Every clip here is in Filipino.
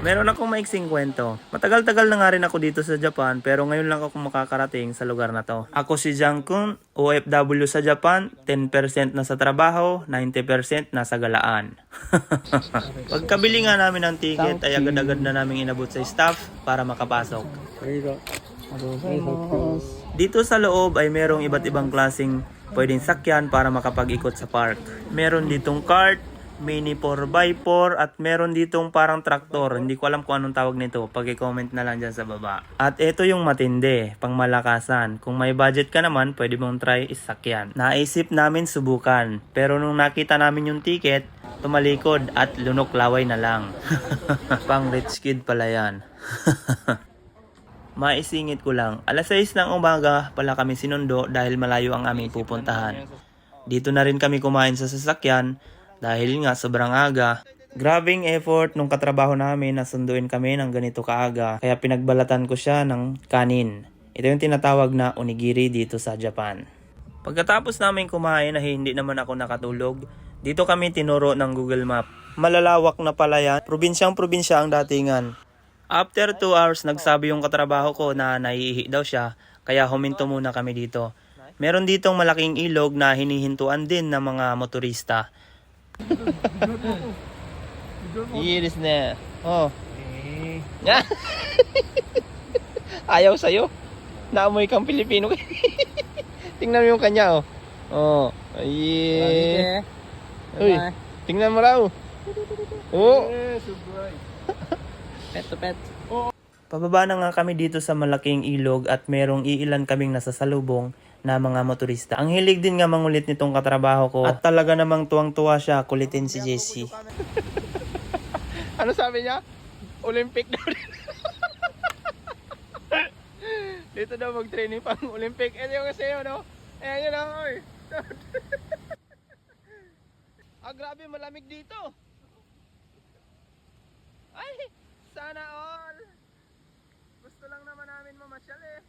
Meron akong maiksing kwento. Matagal-tagal na nga rin ako dito sa Japan pero ngayon lang ako makakarating sa lugar na to. Ako si Jangkun, OFW sa Japan, 10% na sa trabaho, 90% nasa galaan. Pagkabili nga namin ng ticket ay agad-agad na namin inabot sa staff para makapasok. Dito sa loob ay merong iba't ibang klasing pwedeng sakyan para makapag-ikot sa park. Meron ditong cart, mini 4x4 at meron ditong parang traktor. Hindi ko alam kung anong tawag nito. Pag-comment na lang dyan sa baba. At ito yung matindi, pangmalakasan. Kung may budget ka naman, pwede mong try isakyan. Naisip namin subukan. Pero nung nakita namin yung ticket, tumalikod at lunok laway na lang. Pang rich kid pala yan. Maisingit ko lang, alas 6 ng umaga pala kami sinundo dahil malayo ang aming pupuntahan. Dito na rin kami kumain sa sasakyan dahil nga sobrang aga. Grabing effort nung katrabaho namin na sunduin kami ng ganito kaaga kaya pinagbalatan ko siya ng kanin. Ito yung tinatawag na onigiri dito sa Japan. Pagkatapos namin kumain na hindi naman ako nakatulog, dito kami tinuro ng Google Map. Malalawak na pala yan, probinsyang probinsya ang datingan. After 2 hours, nagsabi yung katrabaho ko na naiihi daw siya, kaya huminto muna kami dito. Meron ditong malaking ilog na hinihintuan din ng mga motorista. Iris na. Oh. Ayaw sa'yo. Naamoy kang Pilipino. Tingnan mo yung kanya, oh. Oh. Ay. Uy. Tingnan mo raw. Oh. Pet to pet. Pababa na nga kami dito sa malaking ilog at merong iilan kaming nasasalubong na mga motorista. Ang hilig din nga mangulit nitong katrabaho ko at talaga namang tuwang-tuwa siya kulitin si Jessie. ano sabi niya? Olympic daw Dito daw mag-training pang Olympic. Ito yung kasi yun, no? Ayan yun, oh, oy. ah, grabe, malamig dito. Ay, sana all. Gusto lang naman namin mamasyal eh.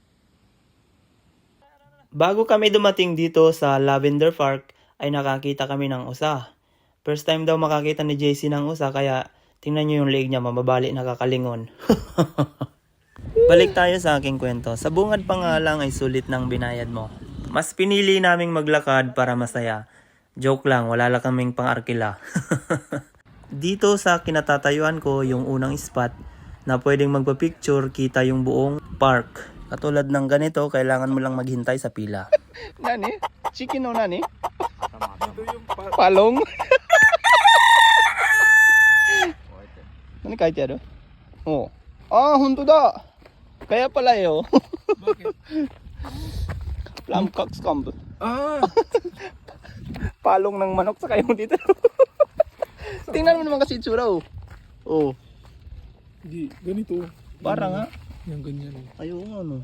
Bago kami dumating dito sa Lavender Park, ay nakakita kami ng usa. First time daw makakita ni JC ng usa, kaya tingnan nyo yung leg niya, mababali nakakalingon. Balik tayo sa aking kwento. Sa bungad pa nga lang ay sulit ng binayad mo. Mas pinili naming maglakad para masaya. Joke lang, wala lang kaming pang-arkila. Dito sa kinatatayuan ko yung unang spot na pwedeng magpa-picture kita yung buong park. Katulad ng ganito, kailangan mo lang maghintay sa pila. Nani? Chicken o nani? Palong? Nani kahit yan Oh. Ah, hunto da. Kaya pala yo. Bakit? Plum cocks combo. Ah! Palong ng manok sa kayo dito. Tingnan mo naman kasi itsura oh. Oh, Hindi, ganito. para nga. Yung ganyan eh. Ayaw nga no.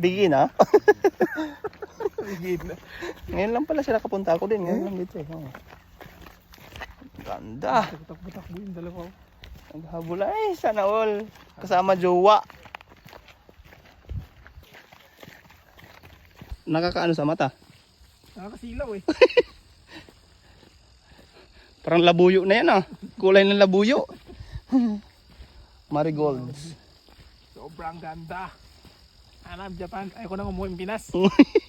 Bigin ah. Higit na. Ngayon lang pala siya nakapunta ako din. Ngayon lang dito eh. Oh. Ganda. Takbo-takbo yung dalawa. oh. Naghabol ay sana all. Kasama jowa. Nakakaano sa mata? Nakakasilaw eh. Parang labuyo na yan ah. Kulay ng labuyo. Marigolds. Sobrang ganda. Hanap Japan. Ayoko nang umuwi ng Pinas.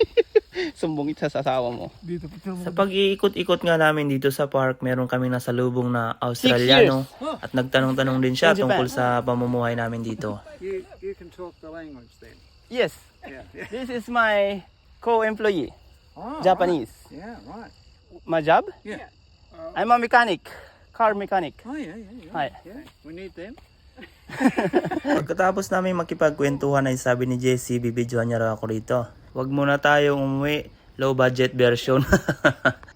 Sumbong isa sa asawa mo. Dito, picture mo. Sa pag-iikot-ikot nga namin dito sa park, meron kami nasalubong na Australiano at nagtanong-tanong din siya In Japan. tungkol sa pamumuhay namin dito. You, you can talk the language then. Yes, Yeah. this is my co-employee, Oh, Japanese. Right. Yeah, right. My job? Yeah. I'm a mechanic, car mechanic. Oh, yeah, yeah, yeah. Hi. Yeah, we need them. Pagkatapos namin makipagkwentuhan ay sabi ni Jessie, bibidyohan niya raw ako rito. Huwag muna tayong umuwi, low budget version.